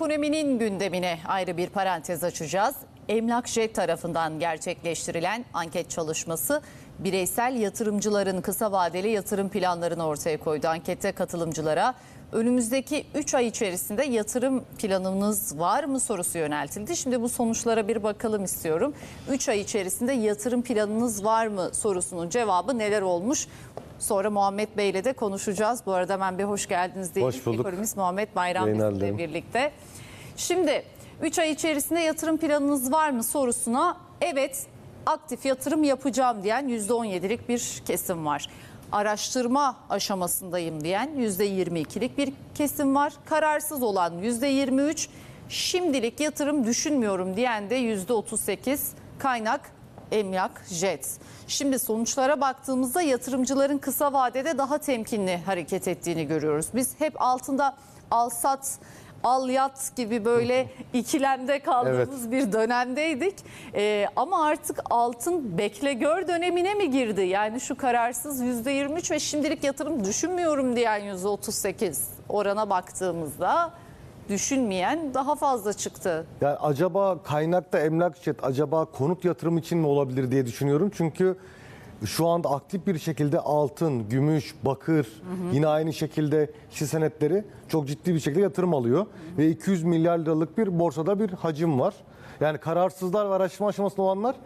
Ekonominin gündemine ayrı bir parantez açacağız. Emlakjet tarafından gerçekleştirilen anket çalışması bireysel yatırımcıların kısa vadeli yatırım planlarını ortaya koydu. Ankette katılımcılara önümüzdeki 3 ay içerisinde yatırım planınız var mı sorusu yöneltildi. Şimdi bu sonuçlara bir bakalım istiyorum. 3 ay içerisinde yatırım planınız var mı sorusunun cevabı neler olmuş? Sonra Muhammed Bey ile de konuşacağız. Bu arada ben bir hoş geldiniz diyelim. Hoş bulduk. Ekonomist Muhammed Bayram dilerim. birlikte. Şimdi 3 ay içerisinde yatırım planınız var mı sorusuna evet aktif yatırım yapacağım diyen %17'lik bir kesim var. Araştırma aşamasındayım diyen %22'lik bir kesim var. Kararsız olan %23, şimdilik yatırım düşünmüyorum diyen de %38 kaynak Emlak Jet. Şimdi sonuçlara baktığımızda yatırımcıların kısa vadede daha temkinli hareket ettiğini görüyoruz. Biz hep altında al sat al yat gibi böyle ikilemde kaldığımız bir dönemdeydik. Ee, ama artık altın bekle gör dönemine mi girdi? Yani şu kararsız %23 ve şimdilik yatırım düşünmüyorum diyen %38 orana baktığımızda düşünmeyen daha fazla çıktı. Yani acaba kaynakta emlak şirket acaba konut yatırım için mi olabilir diye düşünüyorum. Çünkü şu anda aktif bir şekilde altın, gümüş, bakır yine aynı şekilde hisse senetleri çok ciddi bir şekilde yatırım alıyor. Ve 200 milyar liralık bir borsada bir hacim var. Yani kararsızlar ve araştırma aşamasında olanlar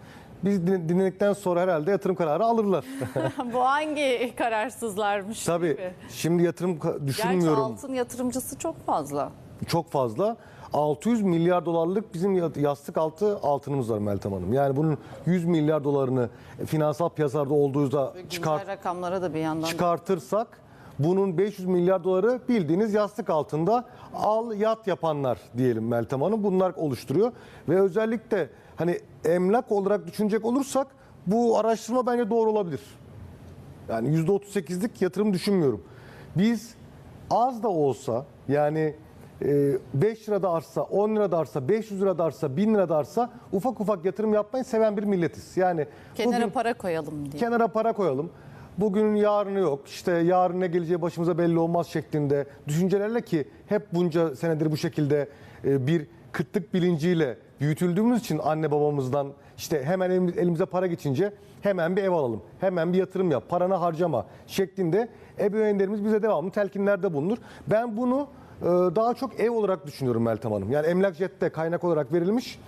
biz din- dinledikten sonra herhalde yatırım kararı alırlar. Bu hangi kararsızlarmış Tabii gibi. şimdi yatırım ka- Gerçi düşünmüyorum. altın yatırımcısı çok fazla. Çok fazla. 600 milyar dolarlık bizim ya- yastık altı altınımız var Meltem Hanım. Yani bunun 100 milyar dolarını finansal piyasalarda olduğunda çıkart, rakamlara da bir yandan çıkartırsak bunun 500 milyar doları bildiğiniz yastık altında al yat yapanlar diyelim Meltem Hanım. Bunlar oluşturuyor ve özellikle hani emlak olarak düşünecek olursak bu araştırma bence doğru olabilir. Yani %38'lik yatırım düşünmüyorum. Biz az da olsa yani 5 lira da artsa, 10 lira da artsa, 500 lira da artsa, 1000 lira da artsa ufak ufak yatırım yapmayı seven bir milletiz. Yani kenara bugün para koyalım diye. kenara para koyalım. Bugünün yarını yok. İşte yarın ne geleceği başımıza belli olmaz şeklinde düşüncelerle ki hep bunca senedir bu şekilde e, bir kıtlık bilinciyle büyütüldüğümüz için anne babamızdan işte hemen elimiz- elimize para geçince hemen bir ev alalım. Hemen bir yatırım yap. Paranı harcama şeklinde ebeveynlerimiz bize devamlı telkinlerde bulunur. Ben bunu daha çok ev olarak düşünüyorum Meltem Hanım. Yani emlak jette kaynak olarak verilmiş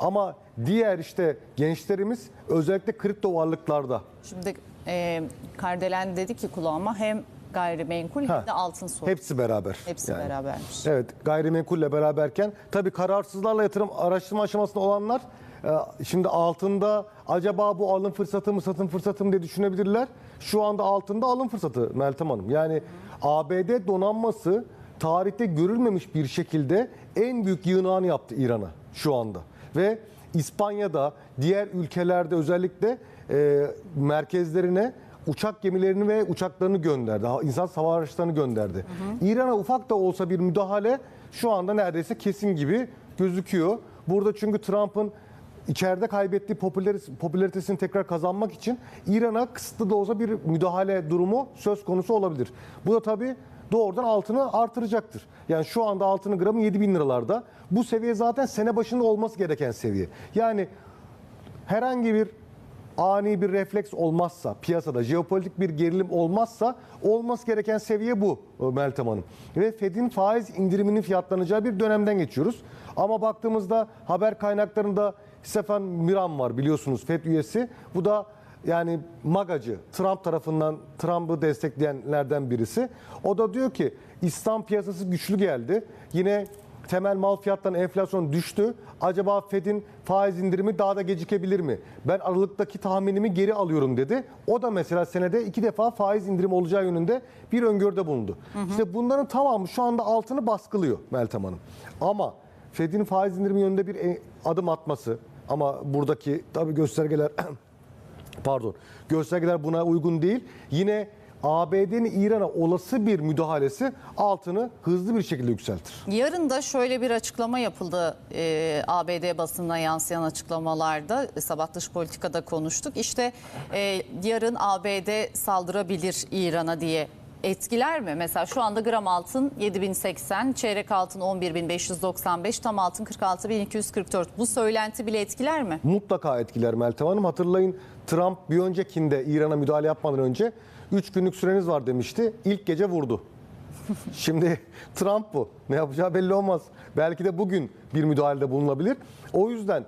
ama diğer işte gençlerimiz özellikle kripto varlıklarda Şimdi e, Kardelen dedi ki kulağıma hem gayrimenkul Ha, hem de altın soru. Hepsi beraber. Hepsi Yani. berabermiş. Evet gayrimenkulle beraberken tabii kararsızlarla yatırım araştırma aşamasında olanlar e, şimdi altında acaba bu alım fırsatı mı satım fırsatı mı diye düşünebilirler. Şu anda altında alım fırsatı Meltem Hanım. Yani ABD donanması tarihte görülmemiş bir şekilde en büyük yığınağını yaptı İran'a şu anda. Ve İspanya'da diğer ülkelerde özellikle e, merkezlerine uçak gemilerini ve uçaklarını gönderdi. İnsan hava araçlarını gönderdi. İran'a ufak da olsa bir müdahale şu anda neredeyse kesin gibi gözüküyor. Burada çünkü Trump'ın içeride kaybettiği popülaritesini tekrar kazanmak için İran'a kısıtlı da olsa bir müdahale durumu söz konusu olabilir. Bu da tabii doğrudan altını artıracaktır. Yani şu anda altının gramı 7 bin liralarda. Bu seviye zaten sene başında olması gereken seviye. Yani herhangi bir ani bir refleks olmazsa, piyasada jeopolitik bir gerilim olmazsa olması gereken seviye bu e, Meltem Hanım. Ve Fed'in faiz indiriminin fiyatlanacağı bir dönemden geçiyoruz. Ama baktığımızda haber kaynaklarında Stefan Miran var biliyorsunuz Fed üyesi. Bu da yani magacı, Trump tarafından Trump'ı destekleyenlerden birisi. O da diyor ki İslam piyasası güçlü geldi. Yine temel mal fiyatlarının enflasyon düştü. Acaba Fed'in faiz indirimi daha da gecikebilir mi? Ben Aralık'taki tahminimi geri alıyorum dedi. O da mesela senede iki defa faiz indirimi olacağı yönünde bir öngörüde bulundu. İşte bunların tamamı şu anda altını baskılıyor Meltem Hanım. Ama Fed'in faiz indirimi yönünde bir e- adım atması ama buradaki tabii göstergeler pardon göstergeler buna uygun değil. Yine ABD'nin İran'a olası bir müdahalesi altını hızlı bir şekilde yükseltir. Yarın da şöyle bir açıklama yapıldı e, ABD basınına yansıyan açıklamalarda sabah dış politikada konuştuk. İşte e, yarın ABD saldırabilir İran'a diye etkiler mi? Mesela şu anda gram altın 7080, çeyrek altın 11595, tam altın 46244. Bu söylenti bile etkiler mi? Mutlaka etkiler Meltem Hanım. Hatırlayın Trump bir öncekinde İran'a müdahale yapmadan önce 3 günlük süreniz var demişti. İlk gece vurdu. Şimdi Trump bu. Ne yapacağı belli olmaz. Belki de bugün bir müdahalede bulunabilir. O yüzden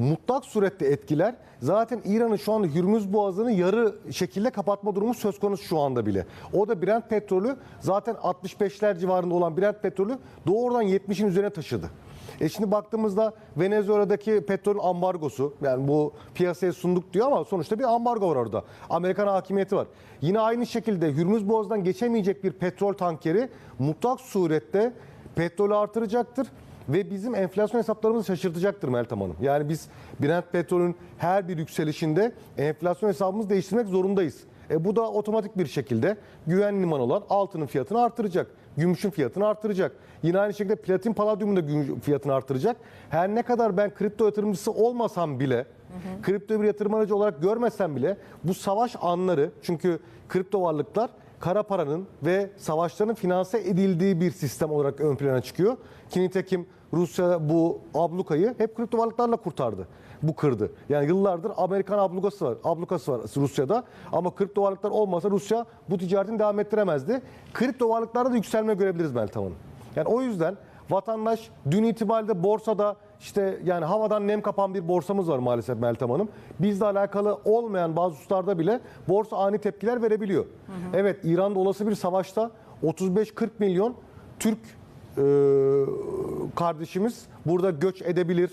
mutlak surette etkiler. Zaten İran'ın şu anda Hürmüz Boğazı'nı yarı şekilde kapatma durumu söz konusu şu anda bile. O da Brent petrolü zaten 65'ler civarında olan Brent petrolü doğrudan 70'in üzerine taşıdı. E şimdi baktığımızda Venezuela'daki petrol ambargosu yani bu piyasaya sunduk diyor ama sonuçta bir ambargo var orada. Amerikan hakimiyeti var. Yine aynı şekilde Hürmüz Boğazı'ndan geçemeyecek bir petrol tankeri mutlak surette petrolü artıracaktır ve bizim enflasyon hesaplarımızı şaşırtacaktır Meltem Hanım. Yani biz Brent petrolün her bir yükselişinde enflasyon hesabımızı değiştirmek zorundayız. E bu da otomatik bir şekilde güven limanı olan altının fiyatını artıracak. Gümüşün fiyatını artıracak. Yine aynı şekilde platin paladyumun da fiyatını artıracak. Her ne kadar ben kripto yatırımcısı olmasam bile, kripto bir yatırım aracı olarak görmesem bile bu savaş anları çünkü kripto varlıklar kara paranın ve savaşların finanse edildiği bir sistem olarak ön plana çıkıyor. Ki nitekim Rusya bu ablukayı hep kripto varlıklarla kurtardı. Bu kırdı. Yani yıllardır Amerikan ablukası var. Ablukası var Rusya'da. Ama kripto varlıklar olmasa Rusya bu ticaretini devam ettiremezdi. Kripto varlıklarda da yükselme görebiliriz Meltem Hanım. Yani o yüzden vatandaş dün itibariyle borsada işte yani havadan nem kapan bir borsamız var maalesef Meltem Hanım. Bizle alakalı olmayan bazı hususlarda bile borsa ani tepkiler verebiliyor. Evet İran'da olası bir savaşta 35-40 milyon Türk e, kardeşimiz burada göç edebilir,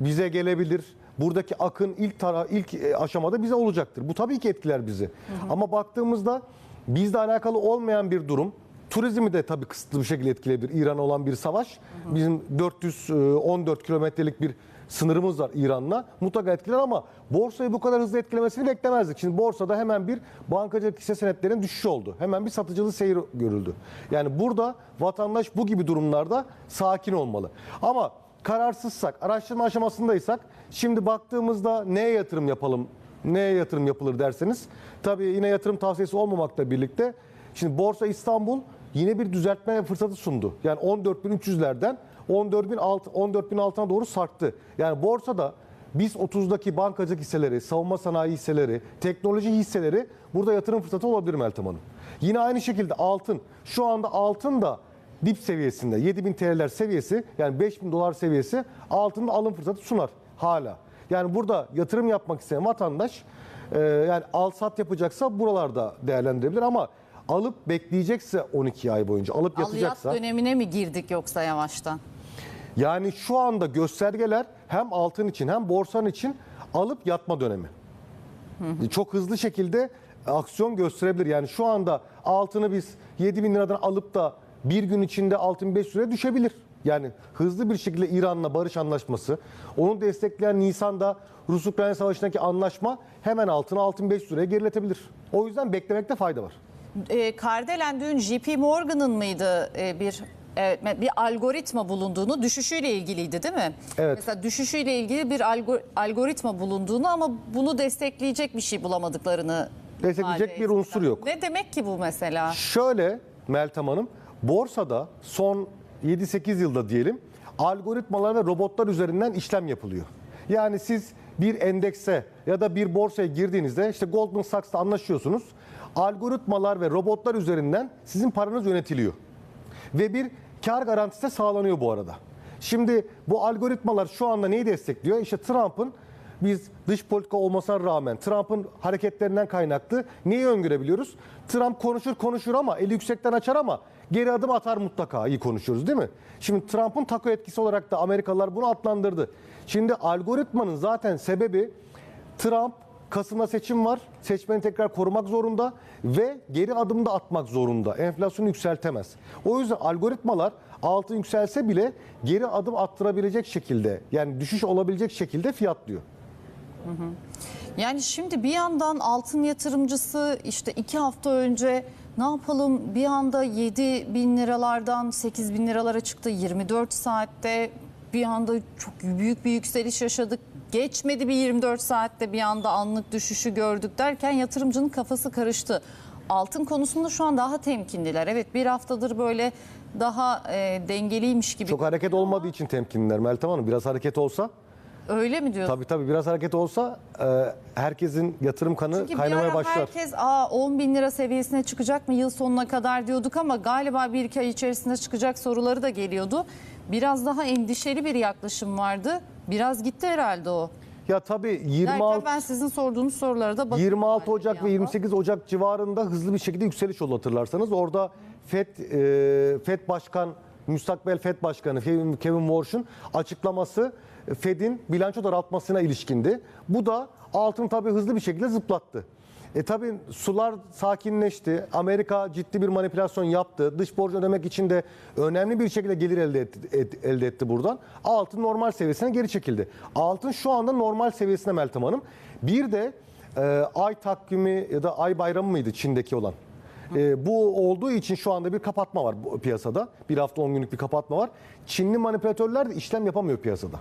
bize gelebilir. Buradaki akın ilk tara ilk e, aşamada bize olacaktır. Bu tabii ki etkiler bizi. Ama baktığımızda bizle alakalı olmayan bir durum Turizmi de tabii kısıtlı bir şekilde etkileyebilir. İran'a olan bir savaş. Bizim 414 kilometrelik bir sınırımız var İran'la. Mutlaka etkiler ama borsayı bu kadar hızlı etkilemesini beklemezdik. Şimdi borsada hemen bir bankacılık hisse senetlerinin düşüşü oldu. Hemen bir satıcılı seyir görüldü. Yani burada vatandaş bu gibi durumlarda sakin olmalı. Ama kararsızsak, araştırma aşamasındaysak şimdi baktığımızda neye yatırım yapalım, neye yatırım yapılır derseniz tabii yine yatırım tavsiyesi olmamakla birlikte şimdi Borsa İstanbul yine bir düzeltme fırsatı sundu. Yani 14.300'lerden 14.000 alt 14.000 altına doğru sarktı. Yani borsada biz 30'daki bankacılık hisseleri, savunma sanayi hisseleri, teknoloji hisseleri burada yatırım fırsatı olabilir Meltem Hanım. Yine aynı şekilde altın. Şu anda altın da dip seviyesinde 7000 TL'ler seviyesi yani 5000 dolar seviyesi altında alım fırsatı sunar hala. Yani burada yatırım yapmak isteyen vatandaş e, yani al sat yapacaksa buralarda değerlendirebilir ama alıp bekleyecekse 12 ay boyunca alıp Al yat yatacaksa dönemine mi girdik yoksa yavaştan? Yani şu anda göstergeler hem altın için hem borsanın için alıp yatma dönemi. Çok hızlı şekilde aksiyon gösterebilir. Yani şu anda altını biz 7 bin liradan alıp da bir gün içinde altın 5 liraya düşebilir. Yani hızlı bir şekilde İran'la barış anlaşması, onu destekleyen Nisan'da Rus-Ukrayna savaşındaki anlaşma hemen altını altın 5 liraya geriletebilir. O yüzden beklemekte fayda var. E, Kardelen dün JP Morgan'ın mıydı e, bir e, bir algoritma bulunduğunu düşüşüyle ilgiliydi değil mi? Evet. Mesela düşüşüyle ilgili bir algo- algoritma bulunduğunu ama bunu destekleyecek bir şey bulamadıklarını Destekleyecek ifade bir ettiler. unsur yok. Ne demek ki bu mesela? Şöyle Meltem Hanım, borsada son 7-8 yılda diyelim algoritmalar ve robotlar üzerinden işlem yapılıyor. Yani siz bir endekse ya da bir borsaya girdiğinizde işte Goldman Sachs'ta anlaşıyorsunuz. Algoritmalar ve robotlar üzerinden sizin paranız yönetiliyor. Ve bir kar garantisi sağlanıyor bu arada. Şimdi bu algoritmalar şu anda neyi destekliyor? İşte Trump'ın biz dış politika olmasına rağmen Trump'ın hareketlerinden kaynaklı neyi öngörebiliyoruz? Trump konuşur konuşur ama eli yüksekten açar ama geri adım atar mutlaka iyi konuşuyoruz değil mi? Şimdi Trump'ın taco etkisi olarak da Amerikalılar bunu adlandırdı. Şimdi algoritmanın zaten sebebi Trump Kasım'da seçim var. Seçmeni tekrar korumak zorunda ve geri adım da atmak zorunda. Enflasyonu yükseltemez. O yüzden algoritmalar altın yükselse bile geri adım attırabilecek şekilde yani düşüş olabilecek şekilde fiyatlıyor. Yani şimdi bir yandan altın yatırımcısı işte iki hafta önce ne yapalım bir anda 7 bin liralardan 8 bin liralara çıktı 24 saatte bir anda çok büyük bir yükseliş yaşadık. Geçmedi bir 24 saatte bir anda anlık düşüşü gördük derken yatırımcının kafası karıştı. altın konusunda şu an daha temkinliler. Evet bir haftadır böyle daha e, dengeliymiş gibi. Çok hareket olmadığı için temkinliler Meltem Hanım. Biraz hareket olsa, Öyle mi diyorsun? tabii tabii biraz hareket olsa e, herkesin yatırım kanı Çünkü bir kaynamaya ara başlar. herkes Aa, 10 bin lira seviyesine çıkacak mı yıl sonuna kadar diyorduk ama galiba bir iki ay içerisinde çıkacak soruları da geliyordu. Biraz daha endişeli bir yaklaşım vardı. Biraz gitti herhalde o. Ya tabii Derken 26 ben sizin sorduğunuz sorulara da bakıyorum. 26 yani Ocak ve yandan. 28 Ocak civarında hızlı bir şekilde yükseliş oldu hatırlarsanız. Orada FED e, FED Başkan müstakbel FED Başkanı Kevin, Kevin Warsh'un açıklaması e, FED'in bilanço daraltmasına ilişkindi. Bu da altını tabii hızlı bir şekilde zıplattı. E tabii sular sakinleşti. Amerika ciddi bir manipülasyon yaptı. Dış borcu ödemek için de önemli bir şekilde gelir elde etti, et- elde etti buradan. Altın normal seviyesine geri çekildi. Altın şu anda normal seviyesine Meltem Hanım. Bir de e, ay takvimi ya da ay bayramı mıydı Çin'deki olan? E, bu olduğu için şu anda bir kapatma var bu piyasada. Bir hafta 10 günlük bir kapatma var. Çinli manipülatörler de işlem yapamıyor piyasada.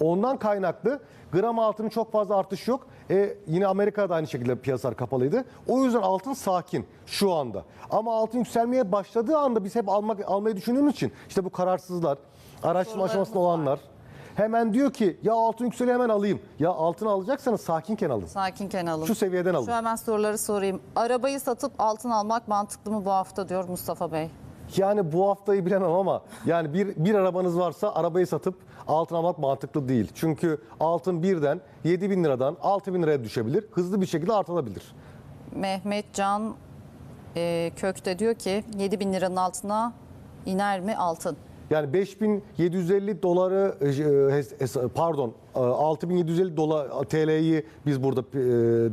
Ondan kaynaklı gram altının çok fazla artış yok. E, yine Amerika'da aynı şekilde piyasalar kapalıydı. O yüzden altın sakin şu anda. Ama altın yükselmeye başladığı anda biz hep almak almayı düşündüğümüz için işte bu kararsızlar, araştırma Sorularımız aşamasında var. olanlar hemen diyor ki ya altın yükseliyor hemen alayım. Ya altın alacaksanız sakinken alın. Sakinken alın. Şu seviyeden alın. Şu hemen soruları sorayım. Arabayı satıp altın almak mantıklı mı bu hafta diyor Mustafa Bey. Yani bu haftayı bilemem ama yani bir, bir arabanız varsa arabayı satıp altın almak mantıklı değil. Çünkü altın birden 7 bin liradan 6 bin liraya düşebilir. Hızlı bir şekilde artabilir. Mehmet Can e, Kökte diyor ki 7 bin liranın altına iner mi altın? Yani 5750 doları e, hes- pardon e, 6750 dolar TL'yi biz burada e,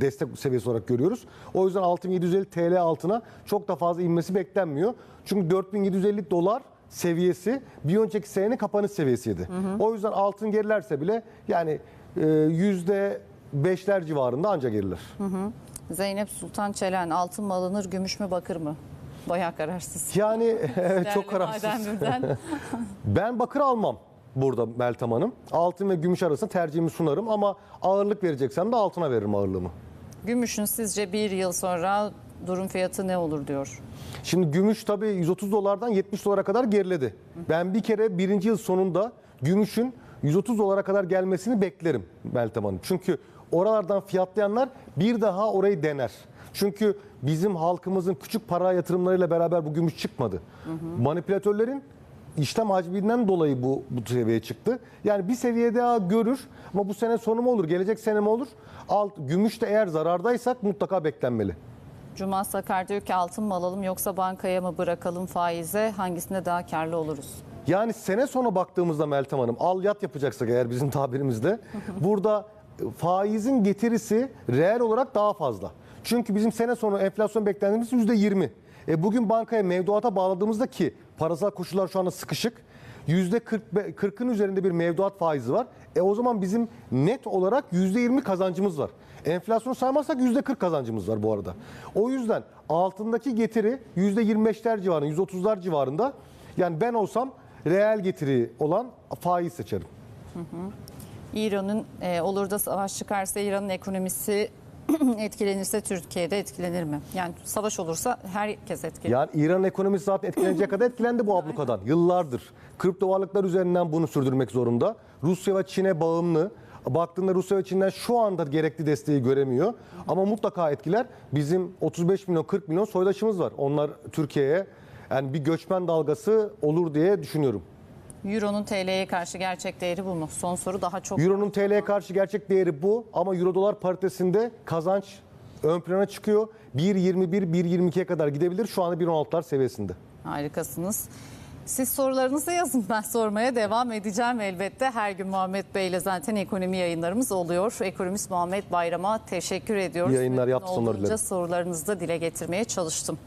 destek seviyesi olarak görüyoruz. O yüzden 6750 TL altına çok da fazla inmesi beklenmiyor. Çünkü 4750 dolar seviyesi bir önceki senenin kapanış seviyesiydi. O yüzden altın gerilerse bile yani e, yüzde beşler civarında anca geriler. Zeynep Sultan Çelen altın mı alınır gümüş mü bakır mı? Bayağı kararsız. Yani evet, çok kararsız. Ben bakır almam burada Meltem Hanım. Altın ve gümüş arasında tercihimi sunarım ama ağırlık vereceksem de altına veririm ağırlığımı. Gümüşün sizce bir yıl sonra durum fiyatı ne olur diyor. Şimdi gümüş tabii 130 dolardan 70 dolara kadar geriledi. Ben bir kere birinci yıl sonunda gümüşün 130 dolara kadar gelmesini beklerim Meltem Hanım. Çünkü oralardan fiyatlayanlar bir daha orayı dener. Çünkü bizim halkımızın küçük para yatırımlarıyla beraber bu gümüş çıkmadı. Manipülatörlerin işlem hacminden dolayı bu, bu seviyeye çıktı. Yani bir seviye daha görür ama bu sene sonu mu olur, gelecek sene mi olur? Alt, gümüş de eğer zarardaysak mutlaka beklenmeli. Cuma Sakar diyor ki altın mı alalım yoksa bankaya mı bırakalım faize hangisinde daha karlı oluruz? Yani sene sonu baktığımızda Meltem Hanım al yat yapacaksak eğer bizim tabirimizde burada faizin getirisi reel olarak daha fazla. Çünkü bizim sene sonu enflasyon beklentimiz %20. E bugün bankaya mevduata bağladığımızda ki parasal koşullar şu anda sıkışık. %40 40'ın üzerinde bir mevduat faizi var. E o zaman bizim net olarak %20 kazancımız var. Enflasyonu saymazsak %40 kazancımız var bu arada. O yüzden altındaki getiri %25'ler civarında, %30'lar civarında. Yani ben olsam reel getiri olan faiz seçerim. İran'ın e, olur da savaş çıkarsa İran'ın ekonomisi etkilenirse Türkiye'de etkilenir mi? Yani savaş olursa herkes etkilenir. Yani İran ekonomisi zaten etkilenecek kadar etkilendi bu ablukadan. Yıllardır. Kripto varlıklar üzerinden bunu sürdürmek zorunda. Rusya ve Çin'e bağımlı. Baktığında Rusya ve Çin'den şu anda gerekli desteği göremiyor. Ama mutlaka etkiler. Bizim 35 milyon 40 milyon soydaşımız var. Onlar Türkiye'ye yani bir göçmen dalgası olur diye düşünüyorum. Euro'nun TL'ye karşı gerçek değeri bu mu? Son soru daha çok. Euro'nun TL'ye karşı gerçek değeri bu ama Euro dolar paritesinde kazanç ön plana çıkıyor. 1.21 1.22'ye kadar gidebilir. Şu anda 1.16'lar seviyesinde. Harikasınız. Siz sorularınızı yazın. Ben sormaya devam edeceğim elbette. Her gün Muhammed Bey ile zaten ekonomi yayınlarımız oluyor. Ekonomist Muhammed Bayram'a teşekkür ediyoruz. Yayınlar, hafta sonları sorularınızı da dile getirmeye çalıştım.